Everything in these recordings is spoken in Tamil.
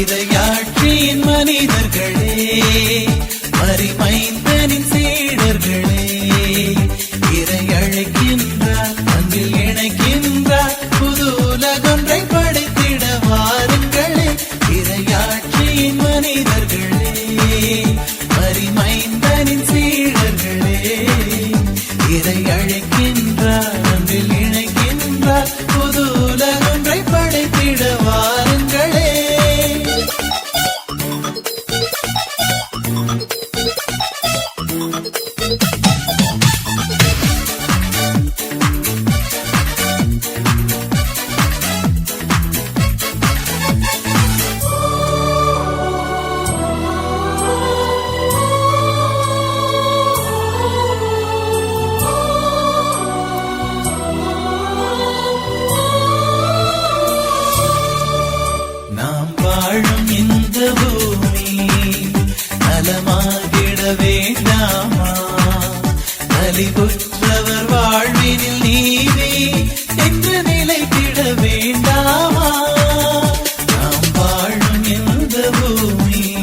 இதையாற்றின் மனிதர்களே மறிமைந்தனின் சீடர்களே இதை அழைக்கின்றார் அன்பில் இணைக்கின்றார் புது உலகொன்றை படைத்திட வாருங்களே இதையாற்றின் மனிதர்களே மறிமைந்தனின் சீடர்களே இதை வேண்டாமா? நலிபுற்றவர் வாழ்வினில் நீவே என்று நிலைத்திட வேண்டாமா? நாம் வாழும் இந்த பூமி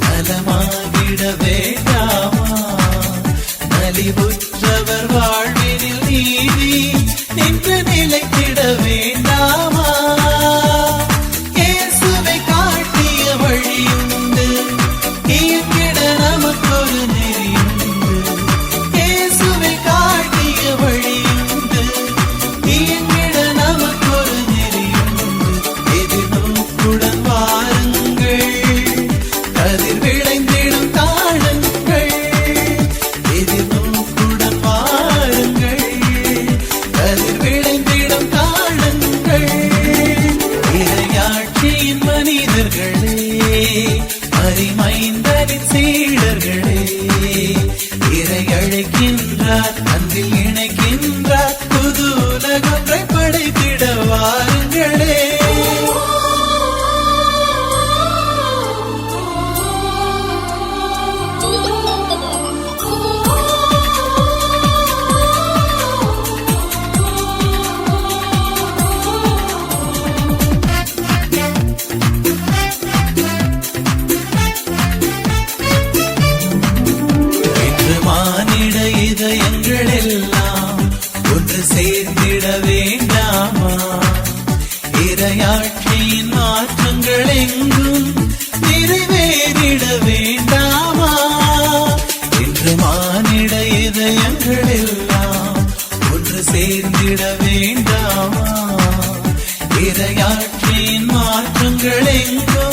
நலமாகிட வேண்டாமா? நலிபுற்றவர் மறிமைந்தனின் சீடர்களே இறை அழைக்கின்றார் அன்பில் இணைக்கின்றார் புது உலகம் இதயங்கள் எல்லாம் ஒன்று சேர்ந்திட வேண்டாமா? இரையாட்சியின் மாற்றங்கள் எங்கும் நிறைவேறிட வேண்டாமா? என்று மானிட இதயங்கள் எல்லாம் ஒன்று சேர்ந்திட வேண்டாமா? இரையாட்சியின் மாற்றங்கள் எங்கும்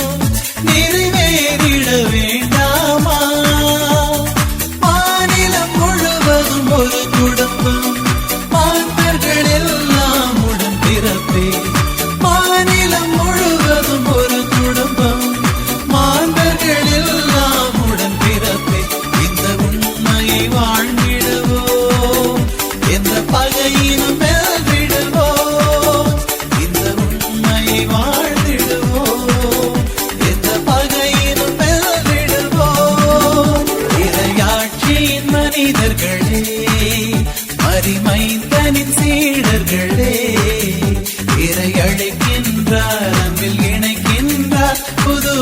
அழைக்கின்றார் நம்மில் இணைக்கின்றார் புது